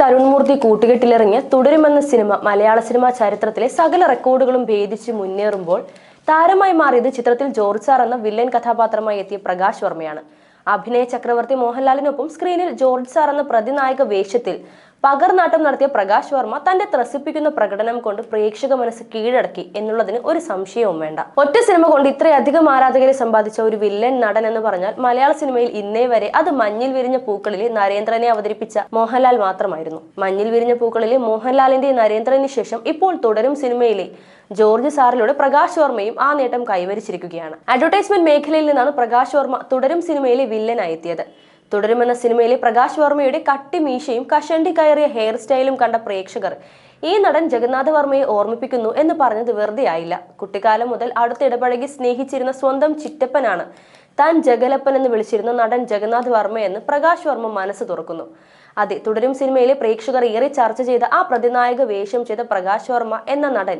തരുൺമൂർത്തി കൂട്ടുകെട്ടിലിറങ്ങിയ തുടരുമെന്ന സിനിമ മലയാള സിനിമാ ചരിത്രത്തിലെ സകല റെക്കോർഡുകളും ഭേദിച്ച് മുന്നേറുമ്പോൾ താരമായി മാറിയത് ചിത്രത്തിൽ ജോർജ് സാർ എന്ന വില്ലൻ കഥാപാത്രമായി എത്തിയ പ്രകാശ് വർമ്മയാണ്. അഭിനയ ചക്രവർത്തി മോഹൻലാലിനൊപ്പം സ്ക്രീനിൽ ജോർജ് സാർ എന്ന പ്രതിനായക വേഷത്തിൽ പകർനാട്ടം നടത്തിയ പ്രകാശ് വർമ്മ തന്റെ ത്രസിപ്പിക്കുന്ന പ്രകടനം കൊണ്ട് പ്രേക്ഷക മനസ്സ് കീഴടക്കി എന്നുള്ളതിന് ഒരു സംശയവും വേണ്ട. ഒറ്റ സിനിമ കൊണ്ട് ഇത്രയധികം ആരാധകരെ സമ്പാദിച്ച ഒരു വില്ലൻ നടൻ എന്ന് പറഞ്ഞാൽ മലയാള സിനിമയിൽ ഇന്നേ വരെ അത് മഞ്ഞിൽ വിരിഞ്ഞ പൂക്കളിലെ നരേന്ദ്രനെ അവതരിപ്പിച്ച മോഹൻലാൽ മാത്രമായിരുന്നു. മഞ്ഞിൽ വിരിഞ്ഞ പൂക്കളിലെ മോഹൻലാലിന്റെ നരേന്ദ്രന് ശേഷം ഇപ്പോൾ തുടരും സിനിമയിലെ ജോർജ് സാറിലൂടെ പ്രകാശ് വർമ്മയും ആ നേട്ടം കൈവരിച്ചിരിക്കുകയാണ്. അഡ്വർടൈസ്മെന്റ് മേഖലയിൽ നിന്നാണ് പ്രകാശ് വർമ്മ തുടരും സിനിമയിലെ വില്ലനായി എത്തിയത്. തുടരുമെന്ന സിനിമയിലെ പ്രകാശ് വർമ്മയുടെ കട്ടിമീശയും കഷണ്ടി കയറിയ ഹെയർ സ്റ്റൈലും കണ്ട പ്രേക്ഷകർ ഈ നടൻ ജഗന്നാഥ വർമ്മയെ ഓർമ്മിപ്പിക്കുന്നു എന്ന് പറഞ്ഞത് വെറുതെ ആയില്ല കുട്ടിക്കാലം മുതൽ അടുത്തിടപഴകി സ്നേഹിച്ചിരുന്ന സ്വന്തം ചിറ്റപ്പനാണ് താൻ ജഗലപ്പൻ എന്ന് വിളിച്ചിരുന്ന നടൻ ജഗന്നാഥ് വർമ്മ എന്ന് പ്രകാശ് വർമ്മ മനസ്സ് തുറക്കുന്നു. അതെ തുടരും സിനിമയിലെ പ്രേക്ഷകർ ഏറെ ചർച്ച ചെയ്ത ആ പ്രതിനായക വേഷം ചെയ്ത പ്രകാശ് വർമ്മ എന്ന നടൻ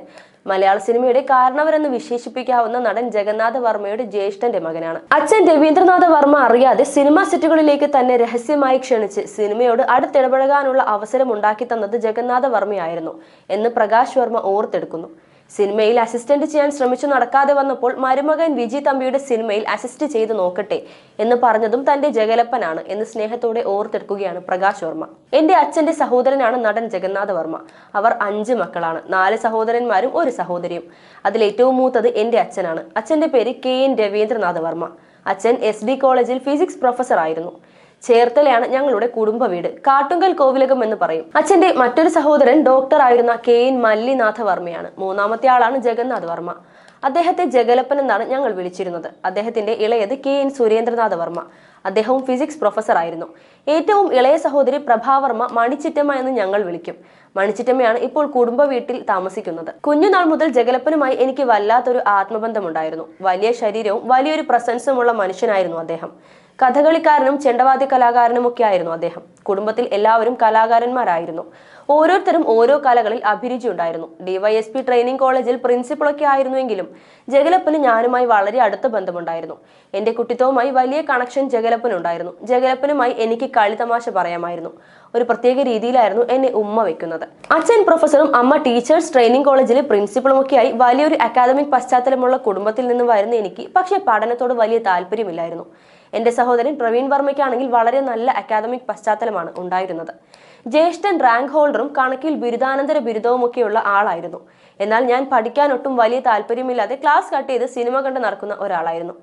മലയാള സിനിമയുടെ കാരണവരെന്ന് വിശേഷിപ്പിക്കാവുന്ന നടൻ ജഗന്നാഥ വർമ്മയുടെ ജ്യേഷ്ഠന്റെ മകനാണ്. അച്ഛൻ രവീന്ദ്രനാഥ വർമ്മ അറിയാതെ സിനിമാ സെറ്റുകളിലേക്ക് തന്നെ രഹസ്യമായി ക്ഷണിച്ച് സിനിമയോട് അടുത്തിടപഴകാനുള്ള അവസരം ഉണ്ടാക്കി തന്നത് ജഗന്നാഥ വർമ്മയായിരുന്നു എന്ന് പ്രകാശ് വർമ്മ ഓർത്തെടുക്കുന്നു. സിനിമയിൽ അസിസ്റ്റന്റ് ചെയ്യാൻ ശ്രമിച്ചു നടക്കാതെ വന്നപ്പോൾ മരുമകൻ വിജി തമ്പിയുടെ സിനിമയിൽ അസിസ്റ്റ് ചെയ്ത് നോക്കട്ടെ എന്ന് പറഞ്ഞതും തന്റെ ജഗലപ്പനാണ് എന്ന് സ്നേഹത്തോടെ ഓർത്തെടുക്കുകയാണ് പ്രകാശ് വർമ്മ. എന്റെ അച്ഛന്റെ സഹോദരനാണ് നടൻ ജഗന്നാഥ വർമ്മ. അവർ അഞ്ച് മക്കളാണ്. നാല് സഹോദരന്മാരും ഒരു സഹോദരിയും. അതിൽ ഏറ്റവും മൂത്തത് എന്റെ അച്ഛനാണ്. അച്ഛന്റെ പേര് കെ എൻ രവീന്ദ്രനാഥ് വർമ്മ. അച്ഛൻ എസ് ഡി കോളേജിൽ ഫിസിക്സ് പ്രൊഫസർ ആയിരുന്നു ചേർത്തലയാണ് ഞങ്ങളുടെ കുടുംബ വീട്. കാട്ടുങ്കൽ കോവിലകം എന്ന് പറയും. അച്ഛന്റെ മറ്റൊരു സഹോദരൻ ഡോക്ടർ ആയിരുന്ന കെ എൻ മല്ലിനാഥ വർമ്മയാണ്. മൂന്നാമത്തെ ആളാണ് ജഗന്നാഥ് വർമ്മ. അദ്ദേഹത്തെ ജഗലപ്പൻ എന്നാണ് ഞങ്ങൾ വിളിച്ചിരുന്നത്. അദ്ദേഹത്തിന്റെ ഇളയത് കെ എൻ സുരേന്ദ്രനാഥ വർമ്മ. അദ്ദേഹവും ഫിസിക്സ് പ്രൊഫസർ ആയിരുന്നു. ഏറ്റവും ഇളയ സഹോദരി പ്രഭാവർമ്മ മണിച്ചിറ്റമ്മ എന്ന് ഞങ്ങൾ വിളിക്കും. മണിച്ചിറ്റമ്മയാണ് ഇപ്പോൾ കുടുംബ വീട്ടിൽ താമസിക്കുന്നത്. കുഞ്ഞുനാൾ മുതൽ ജഗലപ്പനുമായി എനിക്ക് വല്ലാത്തൊരു ആത്മബന്ധമുണ്ടായിരുന്നു. വലിയ ശരീരവും വലിയൊരു പ്രസൻസുമുള്ള മനുഷ്യനായിരുന്നു അദ്ദേഹം. കഥകളിക്കാരനും ചെണ്ടവാദ്യ കലാകാരനും ഒക്കെ ആയിരുന്നു അദ്ദേഹം. കുടുംബത്തിൽ എല്ലാവരും കലാകാരന്മാരായിരുന്നു. ഓരോരുത്തരും ഓരോ കലകളിൽ അഭിരുചി ഉണ്ടായിരുന്നു. ഡിവൈഎസ്പി ട്രെയിനിങ് കോളേജിൽ പ്രിൻസിപ്പളൊക്കെ ആയിരുന്നുവെങ്കിലും ജഗലപ്പന് ഞാനുമായി വളരെ അടുത്ത ബന്ധമുണ്ടായിരുന്നു. എന്റെ കുട്ടിത്തവുമായി വലിയ കണക്ഷൻ ജഗലപ്പനുണ്ടായിരുന്നു. ജഗലപ്പനുമായി എനിക്ക് കളിതമാശ പറയാമായിരുന്നു. ഒരു പ്രത്യേക രീതിയിലായിരുന്നു എന്നെ ഉമ്മ വെക്കുന്നത്. അച്ഛൻ പ്രൊഫസറും അമ്മ ടീച്ചേഴ്സ് ട്രെയിനിങ് കോളേജിലെ പ്രിൻസിപ്പളുമൊക്കെയായി വലിയൊരു അക്കാദമിക് പശ്ചാത്തലമുള്ള കുടുംബത്തിൽ നിന്നുമായിരുന്നു എനിക്ക്. പക്ഷേ പഠനത്തോട് വലിയ താല്പര്യമില്ലായിരുന്നു. എന്റെ സഹോദരൻ പ്രവീൺ വർമ്മയ്ക്കാണെങ്കിൽ വളരെ നല്ല അക്കാദമിക് പശ്ചാത്തലമാണ് ഉണ്ടായിരുന്നത്. ജ്യേഷ്ഠൻ റാങ്ക് ഹോൾഡറും കണക്കിൽ ബിരുദാനന്തര ബിരുദവുമൊക്കെയുള്ള ആളായിരുന്നു. എന്നാൽ ഞാൻ പഠിക്കാനൊട്ടും വലിയ താല്പര്യമില്ലാതെ ക്ലാസ് കട്ട് ചെയ്ത് സിനിമ കണ്ട് നടക്കുന്ന ഒരാളായിരുന്നു.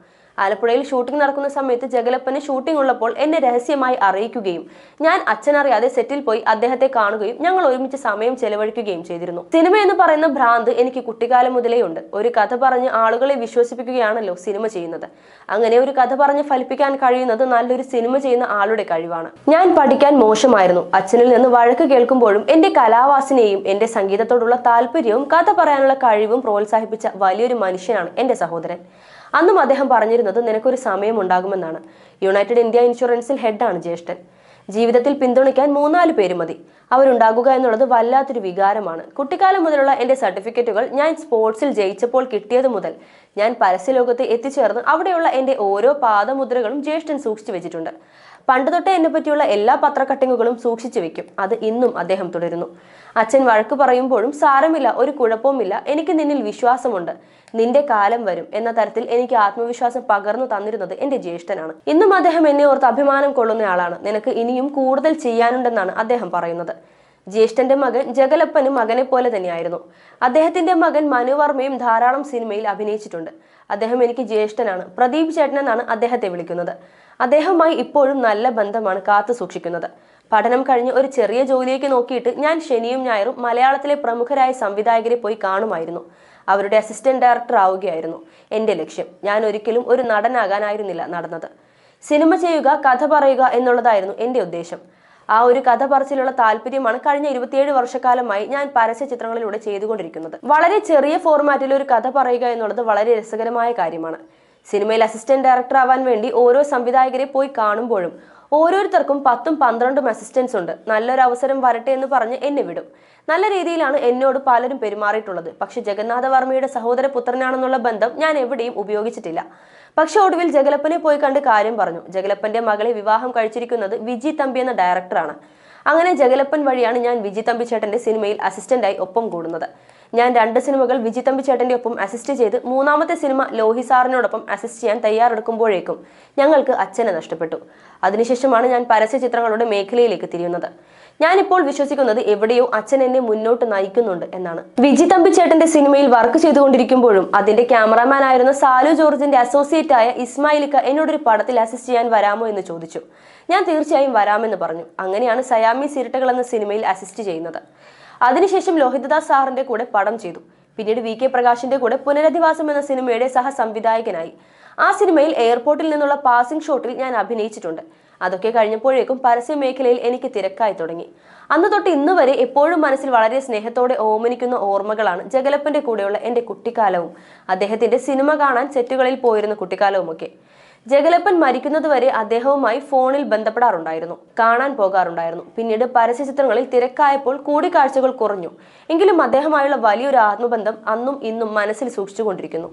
ആലപ്പുഴയിൽ ഷൂട്ടിംഗ് നടക്കുന്ന സമയത്ത് ജഗലപ്പന് ഷൂട്ടിംഗ് ഉള്ളപ്പോൾ എന്നെ രഹസ്യമായി അറിയിക്കുകയും ഞാൻ അച്ഛനറിയാതെ സെറ്റിൽ പോയി അദ്ദേഹത്തെ കാണുകയും ഞങ്ങൾ ഒരുമിച്ച് സമയം ചെലവഴിക്കുകയും ചെയ്തിരുന്നു. സിനിമ എന്ന് പറയുന്ന ഭ്രാന്ത് എനിക്ക് കുട്ടിക്കാലം മുതലേ ഉണ്ട്. ഒരു കഥ പറഞ്ഞ് ആളുകളെ വിശ്വസിപ്പിക്കുകയാണല്ലോ സിനിമ ചെയ്യുന്നത്. അങ്ങനെ ഒരു കഥ പറഞ്ഞ് ഫലിപ്പിക്കാൻ കഴിയുന്നത് നല്ലൊരു സിനിമ ചെയ്യുന്ന ആളുടെ കഴിവാണ്. ഞാൻ പഠിക്കാൻ മോശമായിരുന്നു. അച്ഛനിൽ നിന്ന് വഴക്ക് കേൾക്കുമ്പോഴും എന്റെ കലാവാസനയും എന്റെ സംഗീതത്തോടുള്ള താല്പര്യവും കഥ പറയാനുള്ള കഴിവും പ്രോത്സാഹിപ്പിച്ച വലിയൊരു മനുഷ്യനാണ് എന്റെ സഹോദരൻ. അന്നും അദ്ദേഹം പറഞ്ഞിരുന്നത് നിനക്കൊരു സമയം ഉണ്ടാകുമെന്നാണ് യുണൈറ്റഡ് ഇന്ത്യ ഇൻഷുറൻസിൽ ഹെഡാണ് ജ്യേഷ്ഠൻ. ജീവിതത്തിൽ പിന്തുണയ്ക്കാൻ മൂന്നാൽ പേര് മതി. അവരുണ്ടാകുക എന്നുള്ളത് വല്ലാത്തൊരു വികാരമാണ്. കുട്ടിക്കാലം മുതലുള്ള എന്റെ സർട്ടിഫിക്കറ്റുകൾ ഞാൻ സ്പോർട്സിൽ ജയിച്ചപ്പോൾ കിട്ടിയത് മുതൽ ഞാൻ പരസ്യലോകത്ത് എത്തിച്ചേർന്ന് അവിടെയുള്ള എന്റെ ഓരോ പാദമുദ്രകളും ജ്യേഷ്ഠൻ സൂക്ഷിച്ചു വെച്ചിട്ടുണ്ട്. പണ്ട് തൊട്ടേ എന്നെ പറ്റിയുള്ള എല്ലാ പത്രക്കട്ടിങ്ങുകളും സൂക്ഷിച്ചു വെക്കും. അത് ഇന്നും അദ്ദേഹം തുടരുന്നു. അച്ഛൻ വഴക്ക് പറയുമ്പോഴും സാരമില്ല ഒരു കുഴപ്പവുമില്ല. എനിക്ക് നിന്നിൽ വിശ്വാസമുണ്ട്. നിന്റെ കാലം വരും എന്ന തരത്തിൽ എനിക്ക് ആത്മവിശ്വാസം പകർന്നു തന്നിരുന്നത് എന്റെ ജ്യേഷ്ഠനാണ്. ഇന്നും അദ്ദേഹം എന്നെ ഓർത്ത് അഭിമാനം കൊള്ളുന്നയാളാണ്. നിനക്ക് ഇനിയും കൂടുതൽ ചെയ്യാനുണ്ടെന്നാണ് അദ്ദേഹം പറയുന്നത്. ജ്യേഷ്ഠന്റെ മകൻ ജഗലപ്പനും മകനെ പോലെ തന്നെയായിരുന്നു. അദ്ദേഹത്തിന്റെ മകൻ മനുവർമ്മയും ധാരാളം സിനിമയിൽ അഭിനയിച്ചിട്ടുണ്ട്. അദ്ദേഹം എനിക്ക് ജ്യേഷ്ഠനാണ്. പ്രദീപ് ചേട്ടൻ എന്നാണ് അദ്ദേഹത്തെ വിളിക്കുന്നത്. അദ്ദേഹവുമായി ഇപ്പോഴും നല്ല ബന്ധമാണ് കാത്തു സൂക്ഷിക്കുന്നത്. പഠനം കഴിഞ്ഞ് ഒരു ചെറിയ ജോലിയേക്ക് നോക്കിയിട്ട് ഞാൻ ശനിയും ഞായറും മലയാളത്തിലെ പ്രമുഖരായ സംവിധായകരെ പോയി കാണുമായിരുന്നു. അവരുടെ അസിസ്റ്റന്റ് ഡയറക്ടർ ആവുകയായിരുന്നു. എന്റെ ലക്ഷ്യം. ഞാൻ ഒരിക്കലും ഒരു നടനാകാനായിരുന്നില്ല നടന്നത്. സിനിമ ചെയ്യുക കഥ പറയുക എന്നുള്ളതായിരുന്നു എന്റെ ഉദ്ദേശം. ആ ഒരു കഥ പറച്ചിലുള്ള താല്പര്യമാണ് കഴിഞ്ഞ ഇരുപത്തിയേഴ് വർഷക്കാലമായി ഞാൻ പരസ്യ ചിത്രങ്ങളിലൂടെ ചെയ്തുകൊണ്ടിരിക്കുന്നത്. വളരെ ചെറിയ ഫോർമാറ്റിൽ ഒരു കഥ പറയുക എന്നുള്ളത് വളരെ രസകരമായ കാര്യമാണ്. സിനിമയിൽ അസിസ്റ്റന്റ് ഡയറക്ടർ ആവാൻ വേണ്ടി ഓരോ സംവിധായകരെ പോയി കാണുമ്പോഴും ഓരോരുത്തർക്കും പത്തും പന്ത്രണ്ടും അസിസ്റ്റൻസ് ഉണ്ട്. നല്ലൊരു അവസരം വരട്ടെ എന്ന് പറഞ്ഞ് എന്നെ വിടും. നല്ല രീതിയിലാണ് എന്നോട് പലരും പെരുമാറിയിട്ടുള്ളത്. പക്ഷെ ജഗന്നാഥ വർമ്മയുടെ സഹോദര പുത്രനാണെന്നുള്ള ബന്ധം ഞാൻ എവിടെയും ഉപയോഗിച്ചിട്ടില്ല. പക്ഷെ ഒടുവിൽ ജഗലപ്പനെ പോയി കണ്ട് കാര്യം പറഞ്ഞു. ജഗലപ്പന്റെ മകളെ വിവാഹം കഴിച്ചിരിക്കുന്നത് വിജി തമ്പി എന്ന ഡയറക്ടറാണ് അങ്ങനെ ജഗലപ്പൻ വഴിയാണ് ഞാൻ വിജി തമ്പി ചേട്ടന്റെ സിനിമയിൽ അസിസ്റ്റന്റായി ഒപ്പം കൂടുന്നത്. ഞാൻ രണ്ട് സിനിമകൾ വിജി തമ്പി ചേട്ടന്റെ ഒപ്പം അസിസ്റ്റ് ചെയ്ത് മൂന്നാമത്തെ സിനിമ ലോഹി സാറിനോടൊപ്പം അസിസ്റ്റ് ചെയ്യാൻ തയ്യാറെടുക്കുമ്പോഴേക്കും ഞങ്ങൾക്ക് അച്ഛനെ നഷ്ടപ്പെട്ടു. അതിനുശേഷമാണ് ഞാൻ പരസ്യ ചിത്രങ്ങളുടെ മേഖലയിലേക്ക് തിരിയുന്നത്. ഞാനിപ്പോൾ വിശ്വസിക്കുന്നത് എവിടെയോ അച്ഛൻ എന്നെ മുന്നോട്ട് നയിക്കുന്നുണ്ട് എന്നാണ്. വിജി തമ്പി ചേട്ടന്റെ സിനിമയിൽ വർക്ക് ചെയ്തുകൊണ്ടിരിക്കുമ്പോഴും അതിന്റെ ക്യാമറാമാൻ ആയിരുന്ന സാലു ജോർജിന്റെ അസോസിയേറ്റ് ആയ ഇസ്മായിലിക്ക എന്നോടൊരു പടത്തിൽ അസിസ്റ്റ് ചെയ്യാൻ വരാമോ എന്ന് ചോദിച്ചു. ഞാൻ തീർച്ചയായും വരാമെന്ന് പറഞ്ഞു. അങ്ങനെയാണ് സയാമി സിരട്ടകൾ എന്ന സിനിമയിൽ അസിസ്റ്റ് ചെയ്യുന്നത്. അതിനുശേഷം ലോഹിതദാസ് സാറിന്റെ കൂടെ പടം ചെയ്തു. പിന്നീട് വി കെ പ്രകാശിന്റെ കൂടെ പുനരധിവാസം എന്ന സിനിമയുടെ സഹസംവിധായകനായി ആ സിനിമയിൽ എയർപോർട്ടിൽ നിന്നുള്ള പാസിംഗ് ഷോട്ടിൽ ഞാൻ അഭിനയിച്ചിട്ടുണ്ട്. അതൊക്കെ കഴിഞ്ഞപ്പോഴേക്കും പരസ്യ മേഖലയിൽ എനിക്ക് തിരക്കായി തുടങ്ങി. അന്ന് തൊട്ട് ഇന്ന് വരെ എപ്പോഴും മനസ്സിൽ വളരെ സ്നേഹത്തോടെ ഓമനിക്കുന്ന ഓർമ്മകളാണ് ജഗലപ്പന്റെ കൂടെയുള്ള എന്റെ കുട്ടിക്കാലവും. അദ്ദേഹത്തിന്റെ സിനിമ കാണാൻ സെറ്റുകളിൽ പോയിരുന്ന കുട്ടിക്കാലവുമൊക്കെ. ജഗലപ്പൻ മരിക്കുന്നതുവരെ അദ്ദേഹവുമായി ഫോണിൽ ബന്ധപ്പെടാറുണ്ടായിരുന്നു. കാണാൻ പോകാറുണ്ടായിരുന്നു. പിന്നീട് പരസ്യ ചിത്രങ്ങളിൽ തിരക്കായപ്പോൾ കൂടിക്കാഴ്ചകൾ കുറഞ്ഞു. എങ്കിലും അദ്ദേഹമായുള്ള വലിയൊരു ആത്മബന്ധം അന്നും ഇന്നും മനസ്സിൽ സൂക്ഷിച്ചുകൊണ്ടിരിക്കുന്നു.